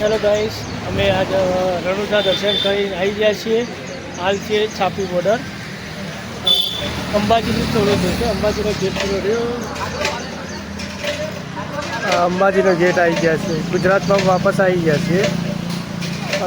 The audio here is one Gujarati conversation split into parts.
હેલો ગાઈસ, અમે આજ રણુજા દર્શન કરીને આવી ગયા છીએ. હાલ છીએ છાપી બોર્ડર. અંબાજીનું થોડું જોશે અંબાજીનો ગેટ રહ્યો. અંબાજીનો ગેટ આવી ગયા છે. ગુજરાતમાં વાપસ આવી ગયા છીએ.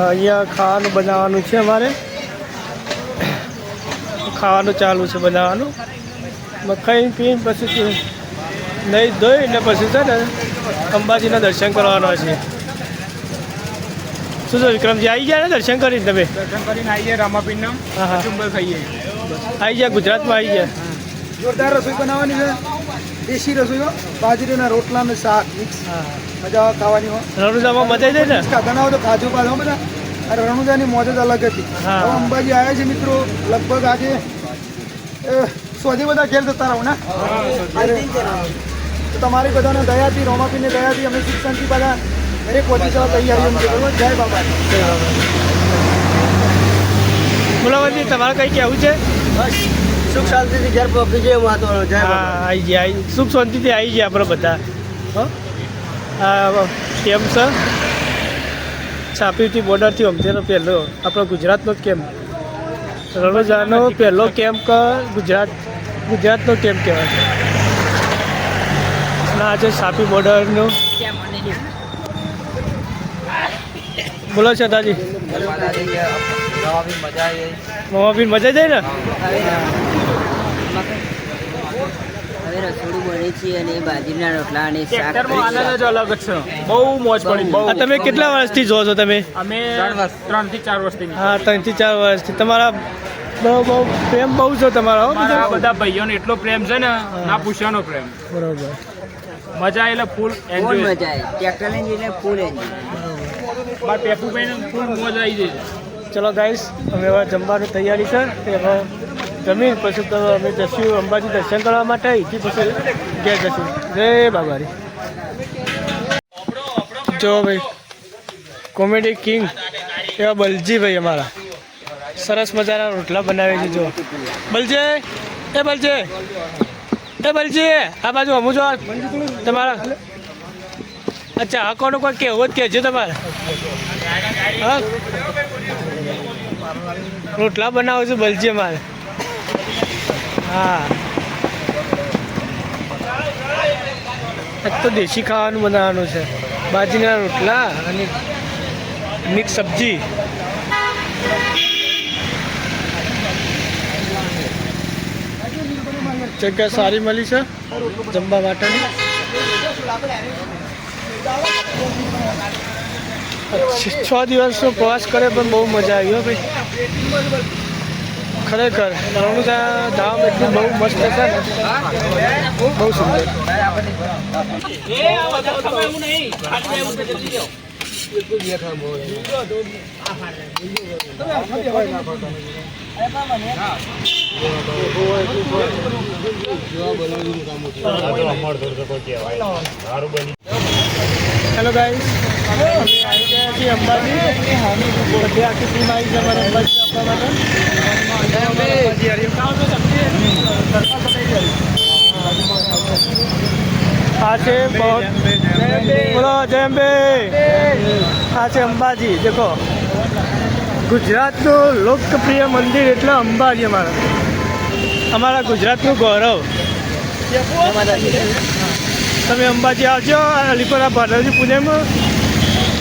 અહીંયા ખાવાનું બનાવવાનું છે અમારે. ખાવાનું ચાલુ છે બનાવવાનું. ખાઈ પીને પછી નહીં ધોઈ ધોઈને પછી છે ને અંબાજીના દર્શન કરવાના છે. શું છે વિક્રમજી આવી ગયા ને દર્શન કરીને તમે? દર્શન કરીને આવી ગયા રામાપીનમ ચુંબલ ખાઈએ આવી ગયા ગુજરાતમાં આવી ગયા? જોરદાર રસોઈ બનાવવાની છે. દેશી રસોઈઓ બાજરીના રોટલા ને શાક મિક્સ. મજા ખાવાની હોય રણુજામાં મજા જાય ને? હોય તો કાજુ બાજુ બધા. અને રણુજાની મોજ જ અલગ હતી. હવે અંબાજી આવ્યા છે મિત્રો. લગભગ આજે સોજી બધા ઘેર જતા રહો ને? તો તમારી બધાને દયાથી રોમાપીને દયાથી અમે શિક્ષણથી બધા દરેક પહોંચી તૈયારીઓ જય બાબા. બોલો તમારે કંઈ કહેવું છે? સુખ શાંતિથી ઘેર પહોંચી જઈએ મહત્વનો જય હા આવી જાય આવી સુખ શાંતિથી આવી જાય આપણે બધા. હો? આ કેમ છે છાપીથી બોર્ડરથી અમથેનો પહેલો. આપણો ગુજરાતનો જ કેમ્પ રણોજાનો પહેલો કેમ્પ ગુજરાત? ગુજરાતનો કેમ્પ કહેવાય? છે ના આજે છાપી બોર્ડરનું બોલો છે દાદી મમ્મી મજા જાય ને રસોડું બને છે અને બાજરીના રોટલા અને શાક આનંદ જ અલગ જ છે. બહુ મોજ પડી બહુ તમે કેટલા વર્ષથી જો છો તમે? અમે ત્રણથી ચાર વર્ષથી. હા ત્રણથી ચાર વર્ષથી. તમારા બહુ બહુ પ્રેમ બહુ છે તમારો બધા? બધા ભાઈઓને એટલો પ્રેમ છે ને ના પૂછવાનો પ્રેમ. બરોબર. મજા એટલે ફૂલ ફૂલ એન્જોય મજા ટ્રેક્ટર લઈને ફૂલ એન્જોય મારા પેપુભાઈને ફૂલ મોજ આવી જાય ચલો ગાઈસ, અમે હવે જમવાની તૈયારી છે. તે હવે જમીન, પછી તો અમે જશું અંબાજી દર્શન કરવા માટે. અહીંથી પછી ઘેર જશું. જય બાબારી. જો ભાઈ, કોમેડી કિંગ એવા બલજીભાઈ અમારા. સરસ મજાના રોટલા બનાવે છે જો બલજે, એ બલજે. એ બલજી, આ બાજુ અમુ જો તમારા અચ્છા આ કોનું કોઈ કહેવું જ છે તમારે. રોટલા બનાવો છું બલજી મારે. હા. તો દેશી ખાવાનું બનાવવાનું છે. બાજરીના રોટલા અને મિક્સ સબ્જી. જગ્યા સારી મળી છે, જમવા માટેની. છ- દિવસનો પ્રવાસ કરે પણ બહુ મજા આવી હો ભાઈ. ખરેખર રણુજા ધામ એટલું બહુ મસ્ત છે બહુ સુંદર. હેલો ગાઈસ અંબાજી બધી આખી ટીમ છે અમારે અંબાજી આ છે બોલો જયંબે આ છે અંબાજી. દેખો ગુજરાતનું લોકપ્રિય મંદિર એટલે અંબાજી અમારા અમારા ગુજરાતનું ગૌરવ તમે અંબાજી આવજો અલીપુરા ભાદરજી પૂજામાં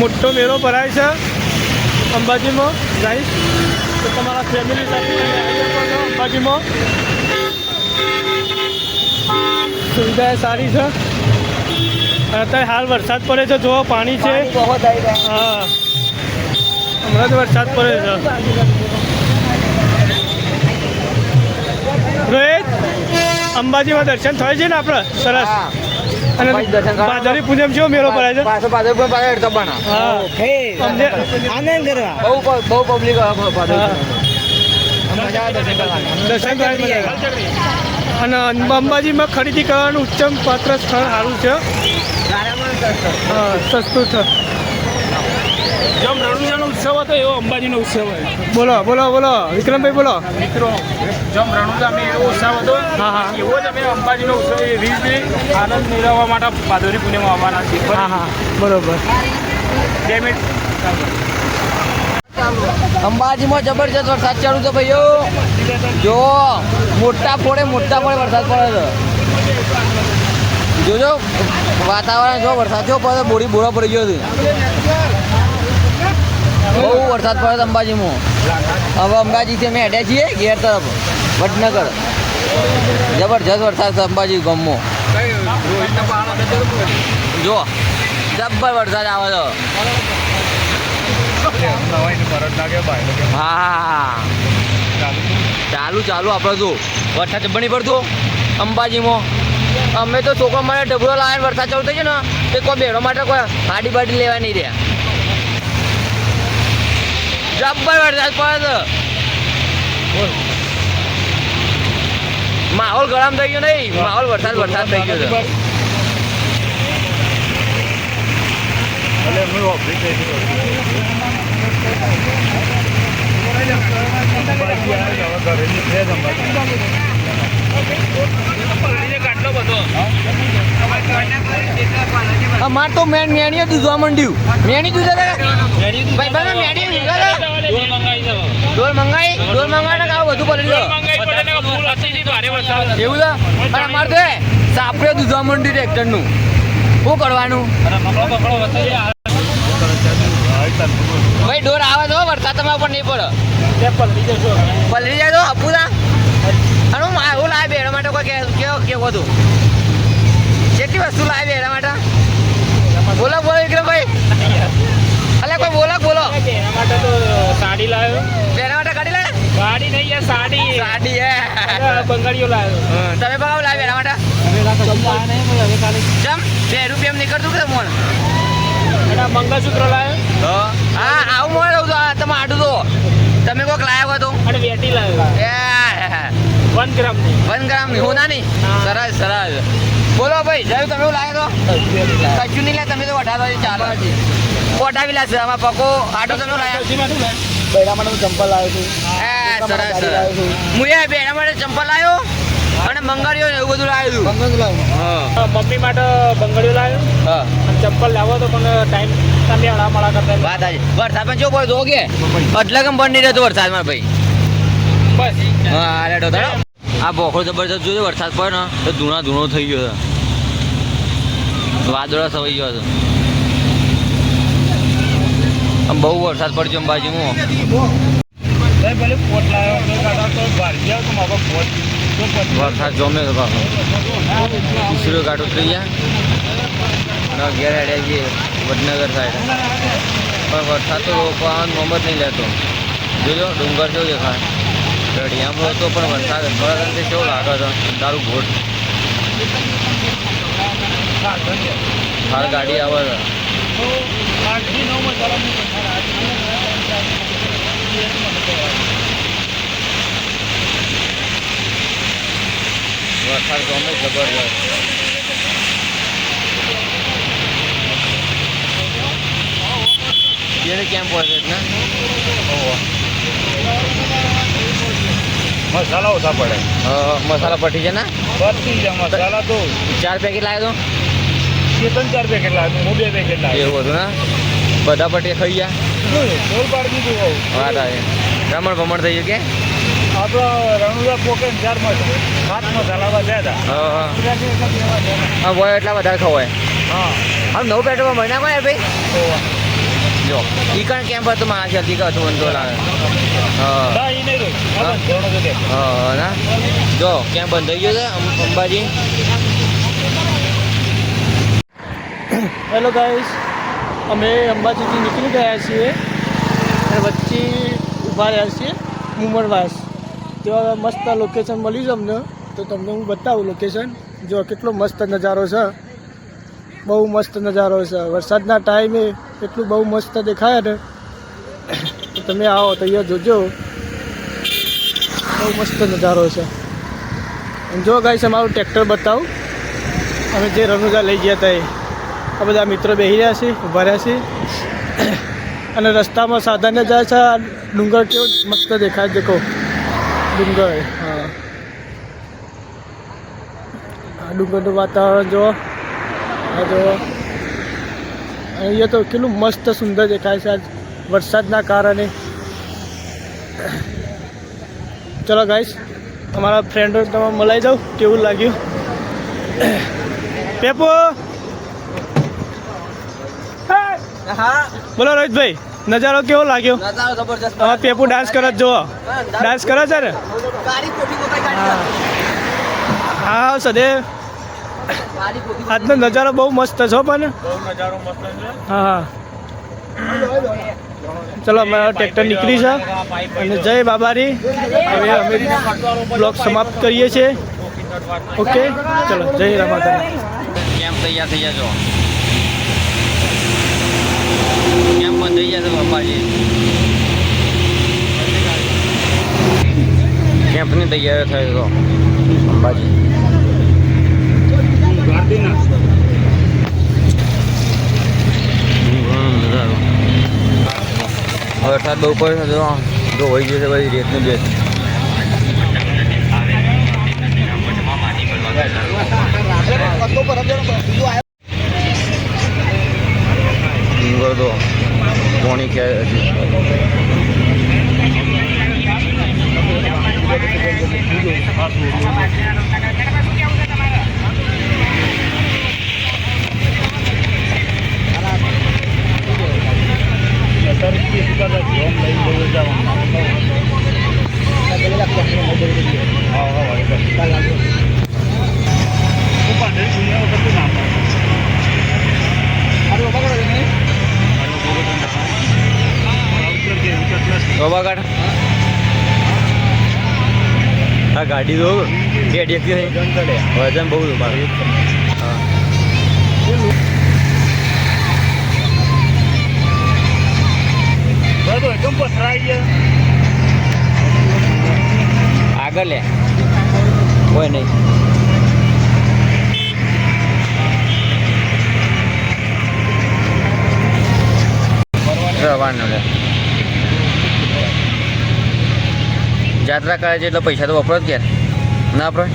મોટો મેળો ભરાય છે અંબાજીમાં ગાઈસ તો તમારા ફેમિલી સાથે અંબાજીમાં. સુવિધા સારી છે. અત્યારે હાલ વરસાદ પડે છે જો પાણી છે. હા. હમણાં જ વરસાદ પડે છે. રોહિત અંબાજીમાં દર્શન થાય છે ને આપણે? સરસ. અને ભાદરી પૂનમ જેવો મેળો ભરાય છે પાછો પાછો પણ પાછો હેડતા બના. ઓકે. આનંદ કરવા. બહુ બહુ પબ્લિક. દર્શન. અને અંબાજીમાં ખરીદી કરવાનું ઉત્તમ પાત્ર સ્થળ સારું છે. સસ્તું છે. જેમ રણુજાનો ઉત્સવ હતો એવો અંબાજીનો ઉત્સવ હતો બોલો બોલો બોલો. વિક્રમભાઈ બોલો. મિત્રો જેમ રણુજામાં એવો ઉત્સવ હતો હા, હા. એવો જ અમે અંબાજીનો ઉત્સવ એ રીતે આનંદ મેળવવા માટે ભાદોરી પુણ્યમાં આવવાના છીએ. હા હા. બરોબર. બે મિનિટ. અંબાજીમાં જબરજસ્ત વરસાદ ચાલુ છે ભાઈઓ. જો મોટા ફોડે મોટા ફોડે વરસાદ પડે છે. જોજો વાતાવરણ જો વરસાદ જો પડે બોરી બોરા પડી ગયો છે. બહુ વરસાદ પડે અંબાજીમાં. હવે અંબાજીથી અમે હેડ્યા છીએ ઘેર તરફ, વડનગર. જબરજસ્ત વરસાદ છે અંબાજી ગામમાં. જો, જબ્બર વરસાદ આવે છે હા ચાલુ ચાલુ આપણે તો. વરસાદ જબ્બર નહીં પડતો અંબાજીમાં. અમે તો છોકરા માટે ડબરો લાવીને વરસાદ ચાલુ થઈ ગયો ને, તે કોઈ બેડો માટે કોઈ હાડી બાડી લેવા નહીં રહ્યા. જબ્બર વરસાદ પડે તો. માહોલ ગરમ થઈ ગયો નહીં. માહોલ વરસાદ વરસાદ થઈ ગયો છે. અમાર તો મેન મેણીએ દૂધવા માંડ્યું. મેણી દૂધે ભાઈ ભાઈ મેણી દૂધે ડોલ મંગાઈ ડોલ મંગાઈ કાવ બધું પડી ગયો એવું છે? પણ અમારે તો સાપરે દૂધવા માંડ્યું ટ્રેક્ટરનું. શું કરવાનું? ભાઈ ડોર આવે તો વરસાદ તમારા પર નહીં પડે. પલરી જાય તો અપુદા અને હું લાવે બેડા માટે કોઈ કે- કેવો કેવું હતું કેટલી વસ્તુ લાવે એના માટે? બોલો બોલો વિક્રમભાઈ. અલે કોઈ બોલો બોલો. માટે તો સાડી લાવ્યો એના માટે ગાડી લાવ્યો ગાડી નહીં યાર સાડી સાડી હે. બંગાળીઓ લાવ્યો તમે બગાવ લાવે એના માટે? જમ બે રૂપિયા નીકળતું કે મોણ મંગળસૂત્ર લાવ્યો હા આવું મોડું તમે આડું તો. તમે કોઈક લાવ્યો હતો અને વેટી લાવ્યો. એ વન ગ્રામની વન ગ્રામની? હોના ની? સરસ સરસ. બોલો ભાઈ જયું તમે એવું લાગે તો? કશું નહીં લે તમે તો વઢાતો ચાલો. કોઠાવી લાગશે આમાં પકો. આટો તમે લાયા? બેડા માટે ચંપલ લાવ્યો છું. સરસ. હું એ માટે ચંપલ લાવ્યો અને ને એવું બધું લાવ્યું મમ્મી માટે બંગાળીઓ લાવ્યું હા. અને ચપ્પલ લાવો તો પણ ટાઈમ તમે હળામળા કરતા વાત આજે વરસાદ પણ જો પડે કે એટલે કેમ બંધ નહીં રહેતો વરસાદમાં ભાઈ? બસ. હા તારો આ બોખો જબરજસ્ત જોયો, વરસાદ પડ્યો ને, તો ધૂણા ધૂણો થઈ ગયો છે. વાદળા સવાઈ ગયો હતો આમ બહુ વરસાદ પડ્યો તો પોટ વરસાદ જમે છે પાછો. ઈસરો ગાઢ ઉતરી ગયા. ઘેર હેડ્યા છીએ વડનગર સાઈડ પણ વરસાદ તો નોમ જ નહીં લેતો. જોજો, ડુંગર કેવો દેખાય. રડિયામાં હતો પણ વરસાદ થોડા દિવસે કેવો લાગે છે? તારું ભોટ હાલ ગાડી આવે છે. વરસાદ ગમે જબરજસ્ત કેમ્પ કેમ પડે છે ને મસાલા ઓછા પડે મસાલા પટી છે ને? પટી છે મસાલા તો. ચાર પેકેટ લાવ્યો બે ત્રણ ચાર પેકેટ લાવ્યો હું બે પેકેટ તો લાવ્યો એવું હતું ને? બધા પટી ખાઈ ગયા? ઢોલ પાડ દીધું વાત આવે. રમણ ભમણ થઈ ગયું કે? આપણો રણુદા પોકે ચાર મસાલા સાત મસાલા વધ્યા હતા. હા હા. હા એટલા વધારે ખવાય હા. આમ નવું પેટ્રોલ મહિના કોઈ ભાઈ તો જો. ઈ કણ કેમ હતું માં જલ્દી કહું હતું હા ના. જો ક્યાં બંધ થઈ ગયો છે? અંબાજી. હેલો ગાઈસ અમે અંબાજીથી નીકળી ગયા છીએ અને વચ્ચે ઊભા રહ્યા છીએ મુમરવાસ ત્યાં મસ્ત લોકેશન મળ્યું છે અમને. તો તમને હું બતાવું લોકેશન જો કેટલો મસ્ત નજારો છે. બહુ મસ્ત નજારો છે. વરસાદના ટાઈમે એટલું બહુ મસ્ત દેખાય ને તમે આવો તો અહીંયા જોજો. બહુ મસ્ત નજારો છે. જો છે અમારું ટ્રેક્ટર બતાવું. અમે જે રનુજા લઈ ગયા હતા એ. આ બધા મિત્રો બેસી રહ્યા છે, ઊભા રહ્યા છે. અને રસ્તામાં સાધન જાય છે, આ ડુંગર કેવો મસ્ત દેખાય, દેખો. ડુંગર, હા. આ ડુંગરનું વાતાવરણ જુઓ. આ જુઓ. અહીંયા તો કેટલું મસ્ત સુંદર દેખાય છે આજ વરસાદના કારણે. ચલો ગાઈસ અમારા ફ્રેન્ડો તમે મલાઈ જાઓ કેવું લાગ્યું? પેપો! બોલો રોહિતભાઈ નજારો કેવો લાગ્યો? હા પેપુ ડાન્સ કરે જુઓ. ડાન્સ કરે છે ને? હા. સદેવ આજનો નજારો બહુ મસ્ત છે પણ નજારો મસ્ત છે. હા હા. ચલો અમારા ટ્રેક્ટર નીકળી છે. અને જય બાબારી. હવે અમે બ્લોગ સમાપ્ત કરીએ છીએ. ઓકે ચલો જય રામાતા કેમ તૈયાર થઈ જશો? કેમ બંધ થઈ જશે પપ્પાજી કેમ્પની તૈયારી થયો તો અંબાજી? ઘણો નજારો. વરસાદ બહુ પડે છે, જો હોય જશે ભાઈ, રેતનું બેસ ડુંગર તો પોણી કે બાબા આ ગાડી તો બે ડેકી વજન બહુ મારું આગળ લે. કોઈ નહીં. રવાના લે. જાત્રા કરે છે એટલે પૈસા તો વપરો જ ક્યારે ના વપરાય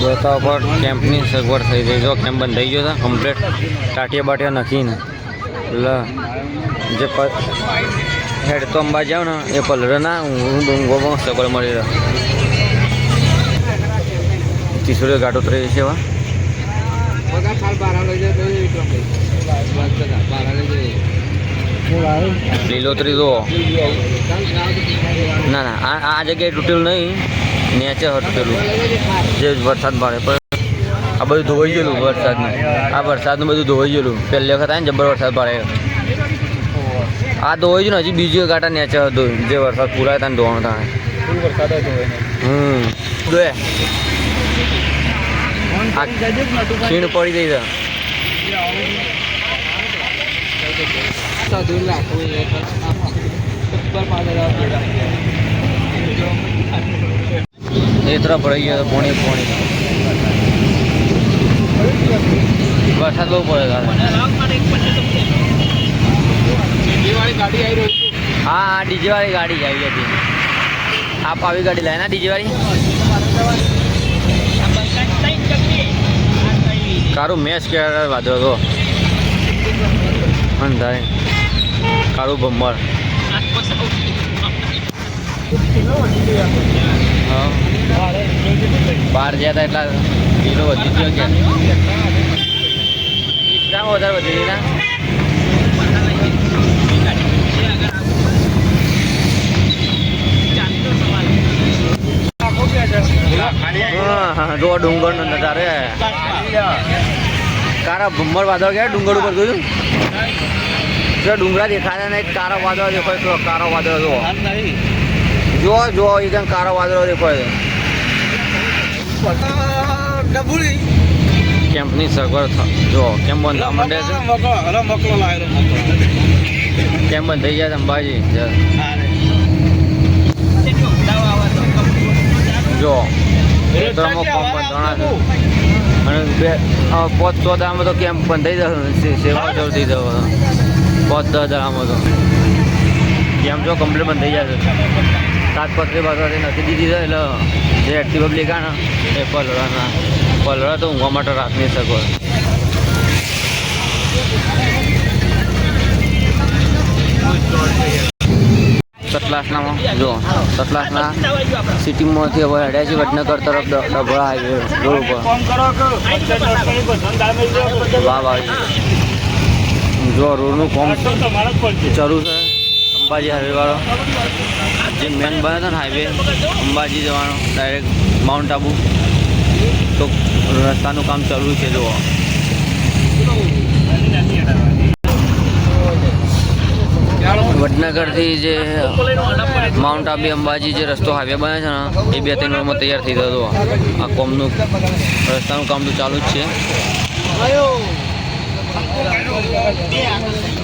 જોતા પર કેમ્પની સગવડ થઈ ગઈ. જો કેમ્પ બંધ થઈ ગયો હતા કમ્પ્લેટ ટાટિયા બાટિયા નાખીને. એટલે જે હેડ તો અંબા જાવ ને, એ પલરે ના હું ડુંગો સગવડ મળી રહ્યો ત્રીસોડે ગાડો ત્રે છે વા લીલોતરી જુઓ. ના ના આ આ જગ્યાએ તૂટેલું નહીં. નેચર તૂટેલું જે વરસાદ પડે. પણ આ બધું ધોવાઈ ગયેલું વરસાદનું. આ વરસાદનું બધું ધોવાઈ ગયેલું. પહેલી વખત આવે ને જબર વરસાદ પડે. આ ધોવાઈ ગયું ને હજી બીજી ગાટા નેચર હતું જે વરસાદ પૂરા હતા ને ધોવાનું એને હમ. દોએ ખીણ પડી ગઈ છે. એ તરફ રહી ગયો પોણી વરસાદ બહુ પડે હા ડીજે વાળી ગાડી આવી હતી આપ આવી ગાડી લાય ના ડીજે વાળી કારું મેચ કે વાંધો હતો અંધારે કારું ભમર. બહાર ગયા હતા એટલા કિલો વધી ગયો કે. ઇસરામ વધારે વધી ના? જો ડુંગર નો નજારો કારા ભમર વાદળ ગયા ડુંગર ઉપર જોયું? જો ડુંગરા દેખાતા ને કારો વાદળો દેખાય તો કારો વાદળો જો જો જો એકદમ કારો વાદળો દેખાય. કેમ્પની સગવડ જો કેમ બંધ થવા માંડે છે? કેમ બંધ થઈ છે અંબાજી? જ- જો ખેતરોમાં કોમ બંધાણા છે અને બે સો દામાં તો કેમ્પ બંધ થઈ જશે સેવા જલ્દી જવા પોત દસ આમ તો એમ જો કમ્પ્લીટ બંધ થઈ જશે સાત પત્રી બાજુથી નથી દીધી એટલે જે એક્ટિવ પબ્લિક આ એ પલળાના પલળા તો ઊંઘવા માટે રાત નહીં સગવડ સતલાસનામાં જો સતલાસના સિટીમાંથી હવે હેડ્યા છે વડનગર તરફ ડભોળા હાઈવે રોડ ઉપર વાહ કરો કે પંચાયત નોકરી બધાને દામે જો. રોડનું કોમ. શરૂ છે. અંબાજી હાઈવેવાળો જે મેન બને છે ને હાઈવે અંબાજી જવાનો ડાયરેક્ટ માઉન્ટ આબુ તો રસ્તાનું કામ ચાલુ છે જુઓ. વડનગરથી જે માઉન્ટ આબુ અંબાજી જે રસ્તો હાઈવે બને છે ને એ બે ત્રણ વર્ષમાં તૈયાર થઈ ગયો આ કોમનું રસ્તાનું કામ તો ચાલુ જ છે. ทําอะไร